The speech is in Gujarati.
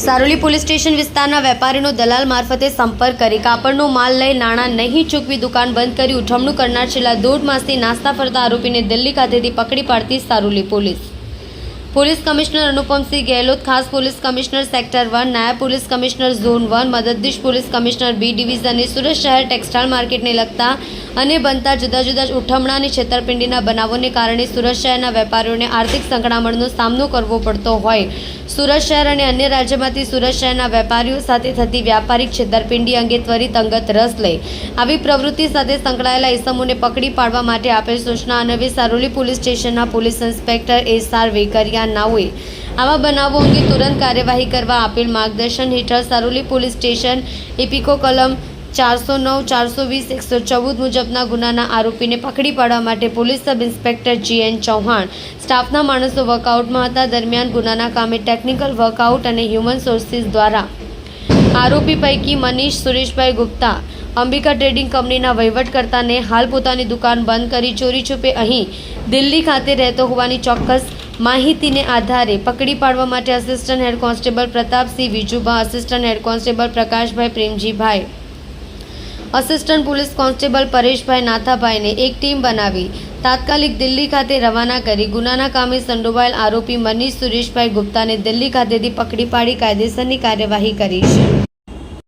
સારોલી પોલીસ સ્ટેશન વિસ્તારના વેપારીનો દલાલ મારફતે સંપર્ક કરી કાપડનો માલ લઈ નાણાં નહીં ચૂકવી દુકાન બંધ કરી ઉઠમણું કરનાર છેલ્લા દોઢ માસથી નાસ્તા ફરતા આરોપીને દિલ્હી ખાતેથી પકડી પાડતી Saroli police. Police commissioner Anupamsingh Gehlot, ખાસ પોલીસ કમિશનર સેક્ટર વન, નાયબ પોલીસ કમિશનર ઝોન વન, મદદનીશ પોલીસ કમિશનર બી ડિવિઝને સુરત શહેર ટેક્સટાઇલ માર્કેટને લગતા અને બનતા જુદા જુદા ઉઠમણા અને છેતરપિંડીના બનાવોને કારણે સુરત શહેરના વેપારીઓને આર્થિક સંકળામણનો સામનો કરવો પડતો હોય. સુરત શહેર અને અન્ય રાજ્યમાંથી સુરત શહેરના વેપારીઓ સાથે થતી વ્યાપારિક છેતરપિંડી અંગે ત્વરિત અંગત રસ લઈ આવી પ્રવૃત્તિ સાથે સંકળાયેલા ઇસમોને પકડી પાડવા માટે આપેલ સૂચના અનવે સારોલી પોલીસ સ્ટેશનના police inspector S R Vekaria નાઓએ આવા બનાવો અંગે તુરંત કાર્યવાહી કરવા આપેલ માર્ગદર્શન હેઠળ સારોલી પોલીસ સ્ટેશન એપિકો કલમ ચારસો નવ, ચારસો વીસ, એકસો ચૌદ મુજબના ગુનાના આરોપીને પકડી પાડવા માટે police sub inspector G Chauhan, સ્ટાફના માણસો વર્કઆઉટમાં હતા દરમિયાન ગુનાના કામે ટેકનિકલ વર્કઆઉટ અને હ્યુમન સોર્સિસ દ્વારા. આરોપી પૈકી મનીષ, સુરેશભાઈ ગુપ્તા, અંબિકા ટ્રેડિંગ કંપનીના વહીવટકર્તાને હાલ પોતાની દુકાન બંધ કરી ચોરી છુપે અહીં દિલ્હી ખાતે રહેતો હોવાની ચોક્કસ માહિતીને આધારે પકડી પાડવા માટે assistant head constable Pratapsinh Vijubha assistant head constable Prakashbhai Premjibhai assistant police constable Pareshbhai નાથાભાઈને એક ટીમ બનાવી તાત્કાલિક દિલ્હી ખાતે રવાના કરી ગુનાના કામે સંડોવાયેલ આરોપી મનીષ સુરેશભાઈ ગુપ્તાને દિલ્હી ખાતેથી પકડી પાડી કાયદેસરની કાર્યવાહી કરી છે.